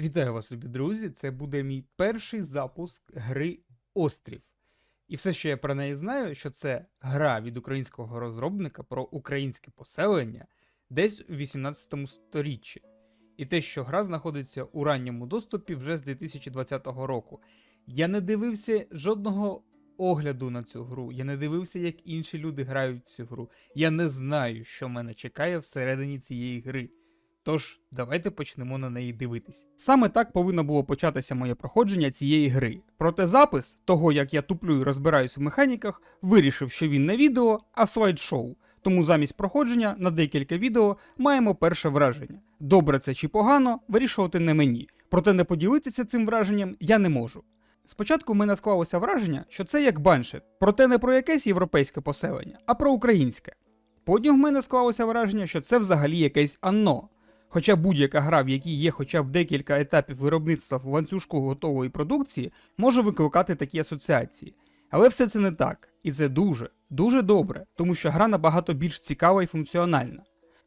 Вітаю вас, любі друзі! Це буде мій перший запуск гри Острів. І все, що я про неї знаю, що це гра від українського розробника про українське поселення десь у 18 сторіччі. І те, що гра знаходиться у ранньому доступі вже з 2020 року. Я не дивився жодного огляду на цю гру, я не дивився, як інші люди грають в цю гру. Я не знаю, що мене чекає всередині цієї гри. Тож, давайте почнемо на неї дивитись. Саме так повинно було початися моє проходження цієї гри. Проте запис того, як я туплю і розбираюсь в механіках, вирішив, що він не відео, а слайд-шоу. Тому замість проходження на декілька відео маємо перше враження. Добре це чи погано, вирішувати не мені. Проте не поділитися цим враженням я не можу. Спочатку в мене склалося враження, що це як баншет, проте не про якесь європейське поселення, а про українське. Потім в мене склалося враження, що це взагалі якесь анно. Хоча будь-яка гра, в якій є хоча б декілька етапів виробництва в ланцюжку готової продукції, може викликати такі асоціації. Але все це не так, і це дуже, дуже добре, тому що гра набагато більш цікава і функціональна.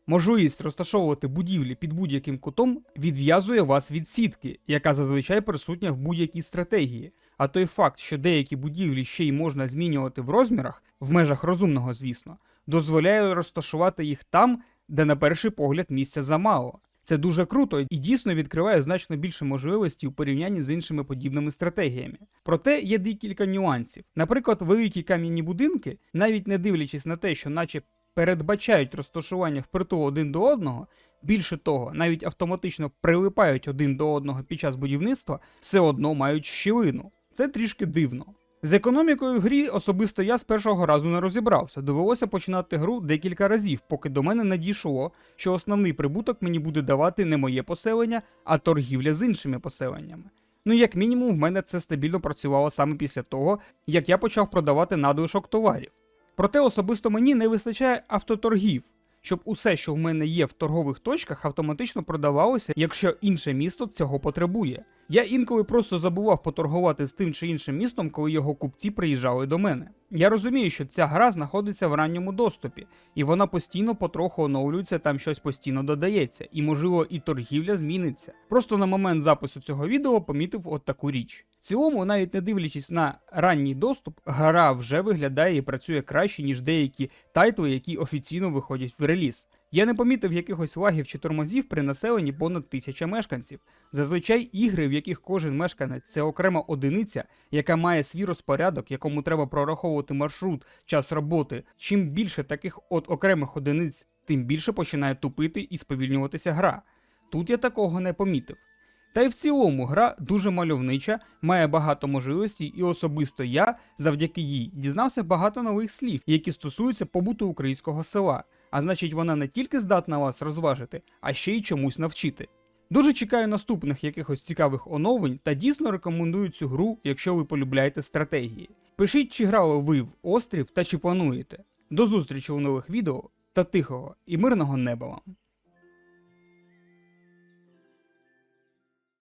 Можливість розташовувати будівлі під будь-яким кутом відв'язує вас від сітки, яка зазвичай присутня в будь-якій стратегії. А той факт, що деякі будівлі ще й можна змінювати в розмірах, в межах розумного, звісно, дозволяє розташувати їх там, де на перший погляд місця замало. Це дуже круто і дійсно відкриває значно більше можливостей у порівнянні з іншими подібними стратегіями. Проте є декілька нюансів. Наприклад, великі кам'яні будинки, навіть не дивлячись на те, що наче передбачають розташування впритул один до одного, більше того, навіть автоматично прилипають один до одного під час будівництва, все одно мають щілину. Це трішки дивно. З економікою в грі особисто я з першого разу не розібрався. Довелося починати гру декілька разів, поки до мене не дійшло, що основний прибуток мені буде давати не моє поселення, а торгівля з іншими поселеннями. Ну, як мінімум, в мене це стабільно працювало саме після того, як я почав продавати надлишок товарів. Проте особисто мені не вистачає автоторгів, щоб усе, що в мене є в торгових точках, автоматично продавалося, якщо інше місто цього потребує. Я інколи просто забував поторгувати з тим чи іншим містом, коли його купці приїжджали до мене. Я розумію, що ця гра знаходиться в ранньому доступі, і вона постійно потроху оновлюється, там щось постійно додається, і можливо і торгівля зміниться. Просто на момент запису цього відео помітив от таку річ. В цілому, навіть не дивлячись на ранній доступ, гра вже виглядає і працює краще, ніж деякі тайтли, які офіційно виходять в реліз. Я не помітив якихось лагів чи тормозів при населенні понад тисяча мешканців. Зазвичай ігри, в яких кожен мешканець це окрема одиниця, яка має свій розпорядок, якому треба прораховувати маршрут, час роботи. Чим більше таких от окремих одиниць, тим більше починає тупити і сповільнюватися гра. Тут я такого не помітив. Та й в цілому гра дуже мальовнича, має багато можливостей, і особисто я, завдяки їй, дізнався багато нових слів, які стосуються побуту українського села. А значить, вона не тільки здатна вас розважити, а ще й чомусь навчити. Дуже чекаю наступних якихось цікавих оновлень та дійсно рекомендую цю гру, якщо ви полюбляєте стратегії. Пишіть, чи грали ви в острів та чи плануєте. До зустрічі у нових відео та тихого і мирного неба вам!